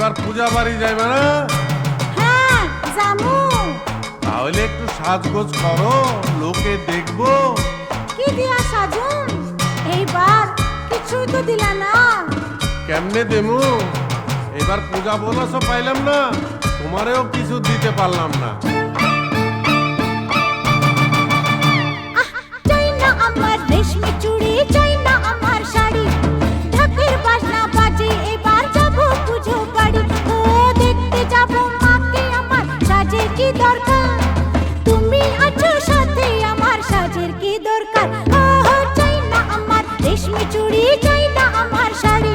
এবার পূজা বাড়ি যাইবে না? হ্যাঁ, তাহলে একটু সাজগোজ করো লোকে দেখব। কি দিয়া সাজুন? এইবার কিছুই তো দিলা না। কেমনে দেমু এবার পূজা বোনাস পাইলাম না তোমারেও কিছু দিতে পারলাম না। আমার রেশমি চুল চুড়ি চাই না আমার শাড়ি।